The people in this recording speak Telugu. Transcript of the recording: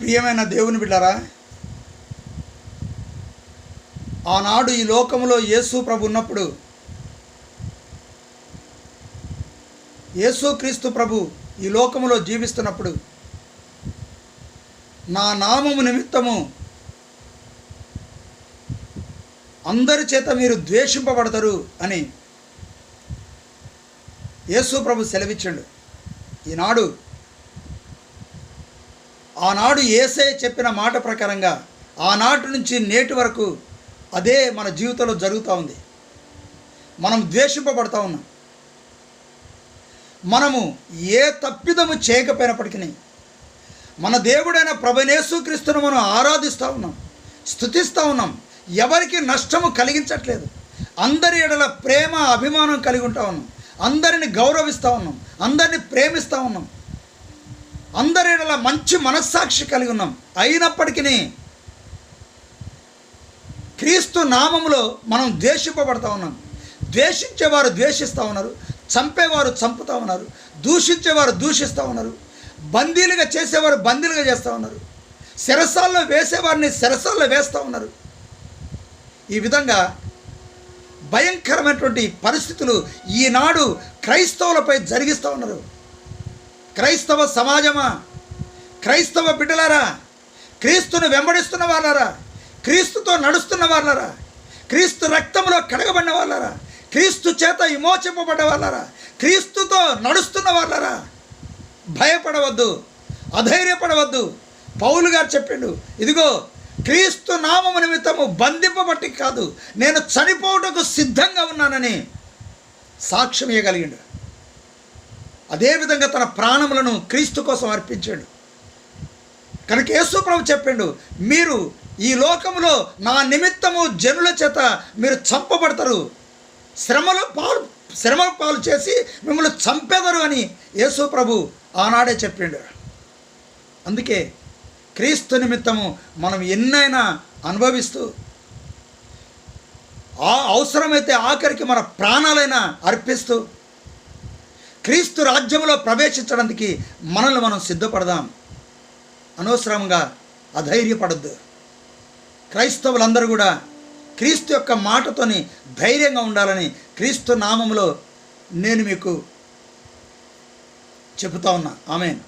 ప్రియమైన దేవుని బిడ్డరా ఆనాడు ఈ లోకంలో యేసు ప్రభు ఉన్నప్పుడు యేసుక్రీస్తు ప్రభు ఈ లోకంలో జీవిస్తున్నప్పుడు నా నామము నిమిత్తము అందరి చేత మీరు ద్వేషింపబడతారు అని యేసు ప్రభు సెలవిచ్చాడు. ఈనాడు ఆనాడు ఏసే చెప్పిన మాట ప్రకారంగా ఆనాటి నుంచి నేటి వరకు అదే మన జీవితంలో జరుగుతూ ఉంది. మనం ద్వేషింపబడతా ఉన్నాం. మనము ఏ తప్పిదము చేయకపోయినప్పటికీ మన దేవుడైన ప్రభనేసుక్రీస్తును మనం ఆరాధిస్తూ ఉన్నాం స్థుతిస్తూ ఉన్నాం. ఎవరికి నష్టము కలిగించట్లేదు. అందరి ఎడల ప్రేమ అభిమానం కలిగి ఉంటా ఉన్నాం. అందరిని గౌరవిస్తూ ఉన్నాం. అందరిని ప్రేమిస్తూ ఉన్నాం. అందరిలా మంచి మనస్సాక్షి కలిగి ఉన్నాం. అయినప్పటికీ క్రీస్తు నామంలో మనం ద్వేషింపబడతా ఉన్నాం. ద్వేషించేవారు ద్వేషిస్తూ ఉన్నారు. చంపేవారు చంపుతూ ఉన్నారు. దూషించేవారు దూషిస్తూ ఉన్నారు. బందీలుగా చేసేవారు బందీలుగా చేస్తూ ఉన్నారు. శిరసాల్లో వేసేవారిని శిరసాల్లో వేస్తూ ఉన్నారు. ఈ విధంగా భయంకరమైనటువంటి పరిస్థితులు ఈనాడు క్రైస్తవులపై జరిగిస్తూ ఉన్నారు. క్రైస్తవ సమాజమా? క్రైస్తవ బిడ్డలారా? క్రీస్తును వెంబడిస్తున్న వాళ్ళారా? క్రీస్తుతో నడుస్తున్న వాళ్ళారా? క్రీస్తు రక్తంలో కడగబడిన వాళ్ళారా? క్రీస్తు చేత విమోచింపబడ్డ వాళ్ళారా? క్రీస్తుతో నడుస్తున్న వాళ్ళారా? భయపడవద్దు అధైర్యపడవద్దు. పౌలు గారు చెప్పిండు ఇదిగో క్రీస్తు నామము నిమిత్తము బంధింపబట్టి కాదు నేను చనిపోవటకు సిద్ధంగా ఉన్నానని సాక్ష్యం ఇవ్వగలిగిండు అదేవిధంగా తన ప్రాణములను క్రీస్తు కోసం అర్పించాడు. కనుక యేసుప్రభు చెప్పాడు మీరు ఈ లోకములో నా నిమిత్తము జనుల చేత మీరు చంపబడతారు. శ్రమలో పాలు శ్రమ పాలు చేసి మిమ్మల్ని చంపెదరు అని యేసు ప్రభు ఆనాడే చెప్పిండు. అందుకే క్రీస్తు నిమిత్తము మనం ఎన్నైనా అనుభవిస్తూ ఆ అవసరమైతే ఆఖరికి మన ప్రాణాలైనా అర్పిస్తూ క్రీస్తు రాజ్యంలో ప్రవేశించడానికి మనల్ని మనం సిద్ధపడదాం. అనవసరంగా అధైర్యపడద్దు. క్రైస్తవులందరూ కూడా క్రీస్తు యొక్క మాటతోని ధైర్యంగా ఉండాలని క్రీస్తు నామంలో నేను మీకు చెబుతా ఉన్నా. ఆమెను.